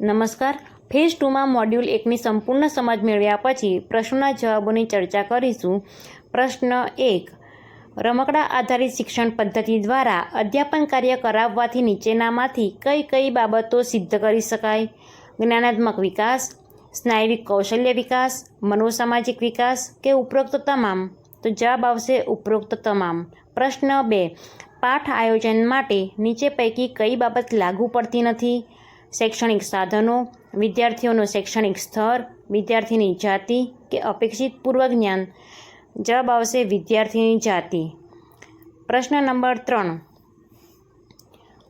નમસ્કાર. Phase ટુમાં module એકની સંપૂર્ણ સમજ મેળવ્યા પછી પ્રશ્નોના જવાબોની ચર્ચા કરીશું. પ્રશ્ન એક, રમકડા આધારિત શિક્ષણ પદ્ધતિ દ્વારા અધ્યાપન કાર્ય કરાવવાથી નીચેનામાંથી કઈ કઈ બાબતો સિદ્ધ કરી શકાય? જ્ઞાનાત્મક વિકાસ, સ્નાયુવિક કૌશલ્ય વિકાસ, મનોસામાજિક વિકાસ કે ઉપરોક્ત તમામ? તો જવાબ આવશે ઉપરોક્ત તમામ. પ્રશ્ન બે, પાઠ આયોજન માટે નીચે પૈકી કઈ બાબત લાગુ પડતી નથી? શૈક્ષણિક સાધનો, વિદ્યાર્થીઓનું શૈક્ષણિક સ્તર, વિદ્યાર્થીની જાતિ કે અપેક્ષિત પૂર્વજ્ઞાન. જવાબ આવશે વિદ્યાર્થીની જાતિ. પ્રશ્ન નંબર ત્રણ.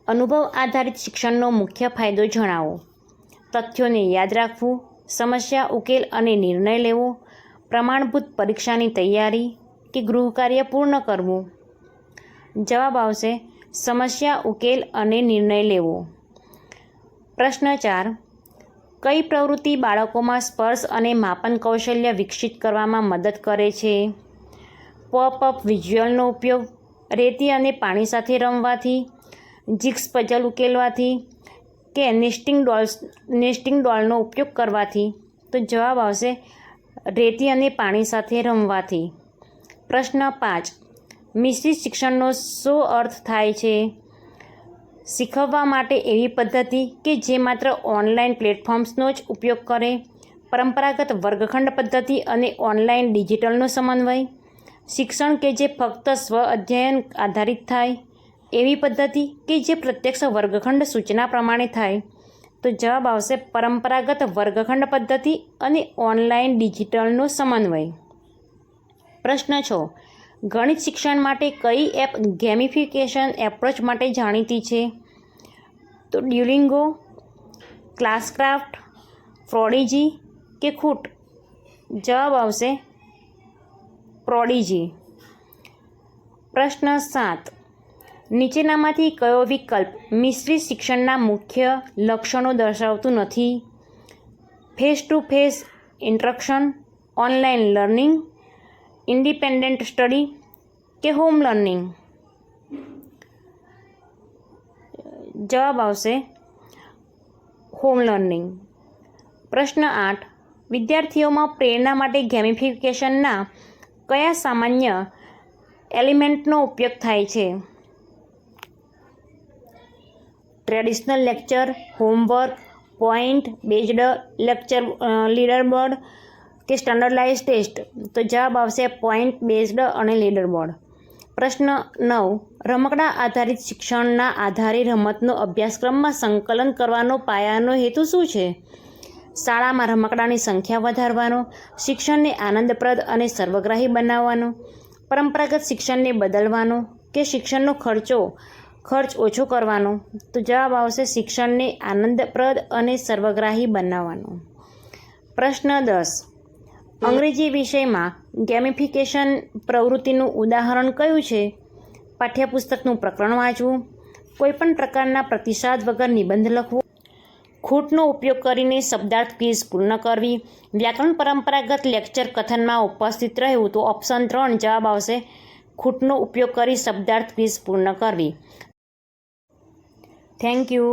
અનુભવ આધારિત શિક્ષણનો મુખ્ય ફાયદો જણાવો. તથ્યોને યાદ રાખવું, સમસ્યા, ઉકેલ અને નિર્ણય લેવો, પ્રમાણભૂત પરીક્ષાની તૈયારી કે ગૃહકાર્ય પૂર્ણ કરવું. જવાબ આવશે સમસ્યા, ઉકેલ અને નિર્ણય લેવો. પ્રશ્ન ચાર. કઈ પ્રવૃત્તિ બાળકોમાં સ્પર્શ અને માપન કૌશલ્ય વિકસિત કરવામાં મદદ કરે છે? પોપ અપ વિઝ્યુઅલનો ઉપયોગ, રેતી અને પાણી સાથે રમવાથી જીક્સ પજલ ઉકેલવાથી કે નેસ્ટિંગ ડોલ્સ, નેસ્ટિંગ ડોલનો ઉપયોગ કરવાથી? તો જવાબ આવશે, રેતી અને પાણી સાથે રમવાથી. પ્રશ્ન પાંચ. મિશ્રિત શિક્ષણનો શું અર્થ થાય છે? શીખવવા માટે એવી પદ્ધતિ કે જે માત્ર ઓનલાઈન પ્લેટફોર્મ્સનો જ ઉપયોગ કરે, પરંપરાગત વર્ગખંડ પદ્ધતિ અને ઓનલાઈન ડિજિટલનો સમન્વય, શિક્ષણ કે જે ફક્ત સ્વ અધ્યયન આધારિત થાય, એવી પદ્ધતિ કે જે પ્રત્યક્ષ વર્ગખંડ સૂચના પ્રમાણે થાય. તો જવાબ આવશે પરંપરાગત વર્ગખંડ પદ્ધતિ અને ઓનલાઈન ડિજિટલનો સમન્વય. પ્રશ્ન છ. ગણિત શિક્ષણ માટે કઈ એપ ગેમિફિકેશન એપ્રોચ માટે જાણીતી છે? તો ડ્યુલિંગો ક્લાસક્રાફ્ટ પ્રોડીજી કે ખૂટ જવાબ આવશે પ્રોડીજી પ્રશ્ન સાત. નીચેનામાંથી કયો વિકલ્પ મિશ્રિત શિક્ષણના મુખ્ય લક્ષણો દર્શાવતું નથી? Face to face instruction online learning independent study કે હોમ લર્નિંગ? જવાબ આવશે હોમ લર્નિંગ. પ્રશ્ન આઠ. વિદ્યાર્થીઓમાં પ્રેરણા માટે ગેમિફિકેશનના કયા સામાન્ય એલિમેન્ટનો ઉપયોગ થાય છે? Traditional lecture, homework, point, based lecture leader board કે સ્ટાન્ડર્ડલાઇઝ ટેસ્ટ તો જવાબ આવશે પોઈન્ટ બેઝડ અને લીડર બોર્ડ પ્રશ્ન નવ, રમકડા આધારિત શિક્ષણના આધારે રમતનો અભ્યાસક્રમમાં સંકલન કરવાનો પાયાનો હેતુ શું છે? શાળામાં રમકડાની સંખ્યા વધારવાનો, શિક્ષણને આનંદપ્રદ અને સર્વગ્રાહી બનાવવાનો, પરંપરાગત શિક્ષણને બદલવાનો કે શિક્ષણનો ખર્ચો, ખર્ચ ઓછો કરવાનો? તો જવાબ આવશે શિક્ષણને આનંદપ્રદ અને સર્વગ્રાહી બનાવવાનો. પ્રશ્ન દસ અંગ્રેજી વિષયમાં ગેમિફિકેશન પ્રવૃત્તિનું ઉદાહરણ કયું છે? પાઠ્યપુસ્તકનું પ્રકરણ વાંચવું, કોઈપણ પ્રકારના પ્રતિસાદ વગર નિબંધ લખવો, ખૂટનો ઉપયોગ કરીને શબ્દાર્થ ક્વિઝ પૂર્ણ કરવી, વ્યાકરણ પરંપરાગત લેક્ચર કથનમાં ઉપસ્થિત રહેવું તો ઓપ્શન ત્રણ જવાબ આવશે. ખૂટનો ઉપયોગ કરી શબ્દાર્થ ક્વિઝ પૂર્ણ કરવી. Thank you